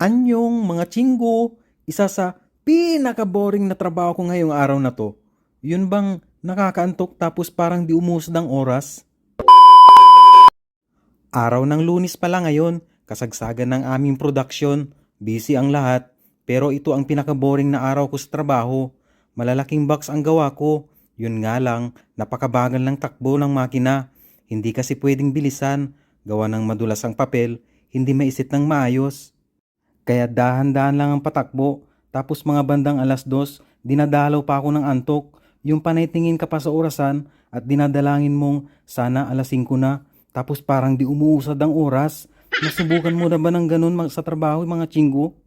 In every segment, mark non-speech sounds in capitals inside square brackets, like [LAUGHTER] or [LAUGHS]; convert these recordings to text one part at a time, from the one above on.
Anyong mga chinggo, isa sa pinaka-boring na trabaho ko ngayong araw na to. Yun bang nakakaantok tapos parang di umusad ang oras? Araw ng lunis pala ngayon, kasagsagan ng aming production, busy ang lahat, pero ito ang pinaka-boring na araw ko sa trabaho. Malalaking box ang gawa ko, yun nga lang, napakabagal ng takbo ng makina. Hindi kasi pwedeng bilisan, gawa ng madulas ang papel, hindi maisit ng maayos. Kaya dahan-dahan lang ang patakbo, tapos mga bandang alas dos, dinadalaw pa ako ng antok, yung panay tingin ka pa sa orasan at dinadalangin mong sana alas 5 na, tapos parang di umuusad ang oras. Nasubukan mo na ba ng ganun sa trabaho mga chinggo?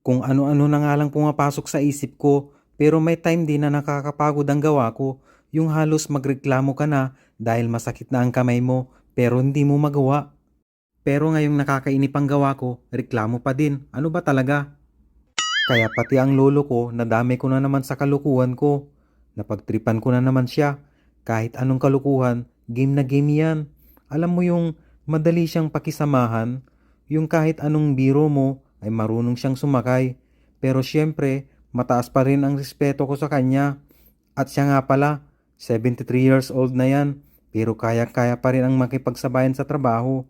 Kung ano-ano na nga lang pumapasok sa isip ko, pero may time din na nakakapagod ang gawa ko, yung halos magreklamo ka na dahil masakit na ang kamay mo pero hindi mo magawa. Pero ngayong nakakainip ang gawa ko, reklamo pa din. Ano ba talaga? Kaya pati ang lolo ko, nadami ko na naman sa kalukuhan ko. Napagtripan ko na naman siya. Kahit anong kalukuhan, game na game yan. Alam mo yung madali siyang pakisamahan, yung kahit anong biro mo ay marunong siyang sumakay. Pero syempre, mataas pa rin ang respeto ko sa kanya. At siya nga pala, 73 years old na yan, pero kaya-kaya pa rin ang makipagsabayan sa trabaho.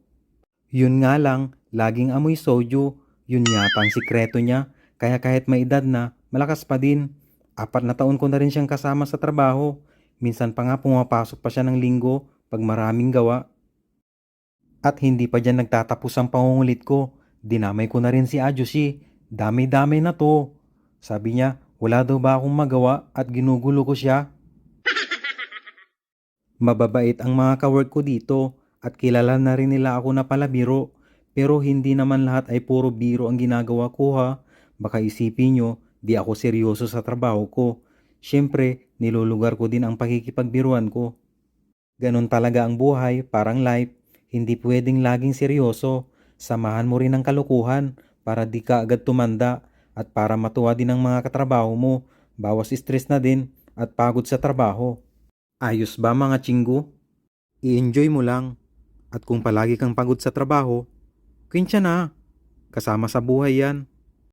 Yun nga lang, laging amoy soju. Yun yata ang sikreto niya. Kaya kahit may edad na, malakas pa din. Apat na taon ko na rin siyang kasama sa trabaho. Minsan pa nga pumapasok pa siya ng linggo pag maraming gawa. At hindi pa dyan nagtatapos ang pangungulit ko. Dinamay ko na rin si Ajushi. Dami-dami na to. Sabi niya, wala daw ba akong magawa at ginugulo ko siya. [LAUGHS] Mababait ang mga kawork ko dito at kilala na rin nila ako na pala biro. Pero hindi naman lahat ay puro biro ang ginagawa ko ha. Baka isipin nyo, di ako seryoso sa trabaho ko. Siyempre, nilulugar ko din ang pakikipagbiruan ko. Ganon talaga ang buhay, parang life. Hindi pwedeng laging seryoso. Samahan mo rin ang kalukuhan para di ka agad tumanda at para matuwa din ang mga katrabaho mo. Bawas stress na din at pagod sa trabaho. Ayos ba mga chinggo? I-enjoy mo lang. At kung palagi kang pagod sa trabaho, kwensya na. Kasama sa buhay yan.